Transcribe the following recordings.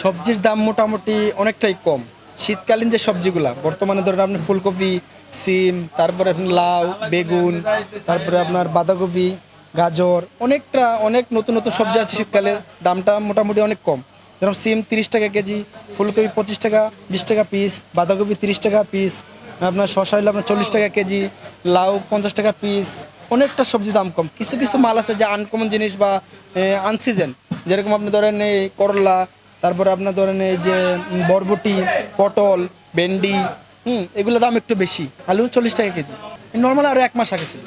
সবজির দাম মোটামুটি অনেকটাই কম। শীতকালীন যে সবজিগুলা, বর্তমানে ধরেন আপনি ফুলকপি, সিম, তারপরে লাউ, বেগুন, তারপরে আপনার বাঁধাকপি, গাজর, অনেকটা, অনেক নতুন নতুন সবজি আছে শীতকালে দামটা মোটামুটি অনেক কম। যেরকম সিম তিরিশ টাকা কেজি, ফুলকপি পঁচিশ টাকা, বিশ টাকা পিস বাঁধাকপি তিরিশ টাকা পিস আপনার শশা হলে আপনার চল্লিশ টাকা কেজি, লাউ পঞ্চাশ টাকা পিস অনেকটা সবজি দাম কম। কিছু কিছু মাল আছে যে আনকমন জিনিস বা আনসিজন যেরকম আপনি ধরেন এই করলা, তারপরে আপনার ধরেন এই যে বরবটি, পটল, ভেন্ডি, হুম, এগুলো দাম একটু বেশি। আলু চল্লিশ টাকা কেজি। নর্মাল আরও এক মাস আগে ছিল।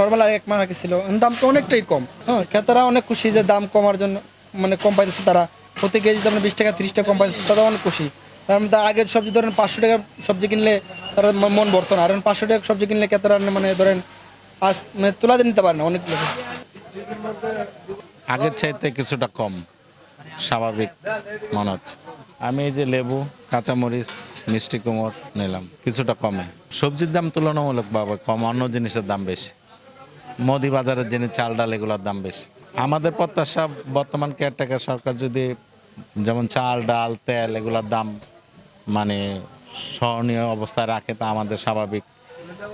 নর্মাল আর এক মাস আগে ছিল। দাম তো অনেকটাই কম। হ্যাঁ ক্রেতারা অনেক খুশি যে দাম কমার জন্য মানে কম পাইতেছে তারা। প্রতি কেজি দাম বিশ টাকা, তিরিশ টাকা কম পাইতেছে, তারা অনেক খুশি। কারণ তার আগের সবজি ধরেন পাঁচশো টাকা সবজি কিনলে তারা মন ভরতো না। আর পাঁচশো টাকা সবজি কিনলে ক্রেতারা মানে ধরেন আস মানে তুলা নিতে পারে না, অনেক লোক আগের চাইতে কিছুটা কম, স্বাভাবিক মনে হচ্ছে। আমি এই যে লেবু, কাঁচামরিচ, মিষ্টি কুমড় নিলাম, কিছুটা কমে। সবজির দাম তুলনামূলকভাবে কম, অন্য জিনিসের দাম বেশি। মোদি বাজারের জিনিস চাল ডাল, এগুলোর দাম বেশি। আমাদের প্রত্যাশা, বর্তমান কেয়ারটেকার সরকার যদি যেমন চাল ডাল, তেল, এগুলোর দাম মানে সহনীয় অবস্থায় রাখে, তা আমাদের স্বাভাবিক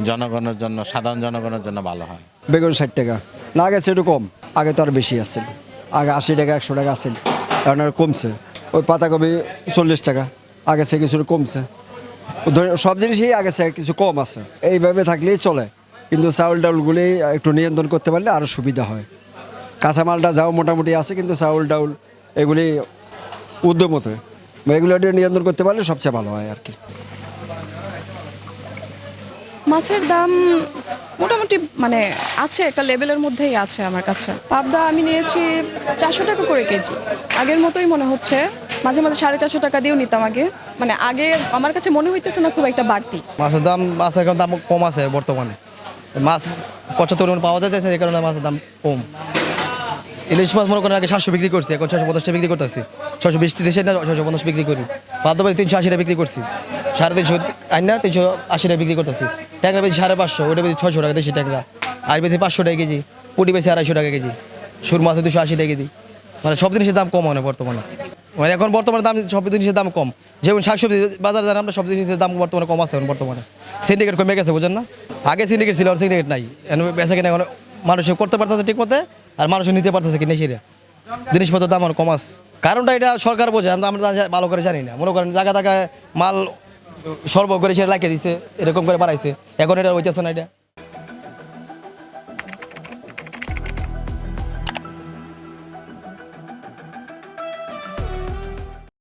জনগণের জন্য, সাধারণ জনগণের জন্য ভালো হয়। বেগুন ষাট টাকা। না আগে একটু কম। আগে তো আর বেশি আসছিল আগে আশি টাকা, একশো টাকা আসছিল এখন আর কমছে। ওই পাতাকপি চল্লিশ টাকা। আগে সে কিছু কমছে। সব জিনিসই আগে সে কিছু কম আছে। এইভাবে থাকলেই চলে। কিন্তু চাউল ডাউলগুলি একটু নিয়ন্ত্রণ করতে পারলে আরও সুবিধা হয়। কাঁচামালটা যাও মোটামুটি আছে, কিন্তু চাউল ডাউল এগুলি উদ্যমতে। এগুলো নিয়ন্ত্রণ করতে পারলে সবচেয়ে ভালো হয় আর কি। মাছের দাম মোটামুটি মানে আছে, একটা লেভেলের মধ্যেই আছে আমার কাছে। পাবদা আমি নিয়েছি চারশো টাকা করে কেজি। আগের মতোই মনে হচ্ছে। মাঝে মাঝে সাড়ে চারশো টাকা দিয়েও নিতাম আগে। মানে আগে আমার কাছে মনে হইতেছে না খুব একটা বাড়তি। মাছের দাম মাছের দাম কম আছে বর্তমানে। মাছ পঁচাত্তর পাওয়া যাচ্ছে এই কারণে মাছের দাম কম। ইলিশ মাছ মনে করেন আগে সাতশো বিক্রি করছি, এখন ছশো পঞ্চাশটা বিক্রি করতেছি। ছশো বিশ তিরিশে না ছশো পঞ্চাশ বিক্রি করি। পাবদা বাড়ি তিনশো আশিটা বিক্রি করছি। সাড়ে তিনশো আইন না তিনশো আশিটা বিক্রি করতেছি। ট্যাংরা বেশি সাড়ে পাঁচশো ওটা বেশি ছশো টাকা দেশি ট্যাংরা। আর বেশি পাঁচশো টাকা কেজি, পুটি বেশি আড়াইশো টাকা কেজি, সুর মাছে দুশো আশি টাকা কেজি। মানে সব জিনিসের দাম কম হয় বর্তমানে। মানে এখন বর্তমানে দাম, সব জিনিসের দাম কম। যেমন শাকসবজি, বাজার জানেন আমরা সব জিনিসের দাম বর্তমানে কম আছে এখন বর্তমানে। সিন্ডিকেট কমে গেছে, বুঝেন না? আগে সিন্ডিকেট ছিল, আর সিন্ডিকেট নাই। এখন বেচা কিনা এখন মানুষ করতে পারতেছে ঠিক মতে, আর মানুষে নিতে পারতেছে কিনে সেটা জিনিসপত্রের দাম কম আছে। কারণটা এটা সরকার বোঝে, আমরা আমরা ভালো করে জানি না। মনে করেন জায়গা জায়গায় মাল সর্ব করে সেটা লাগিয়ে দিছে, এরকম করে বাড়াইছে। এখন এটা হইতেছে না এটা।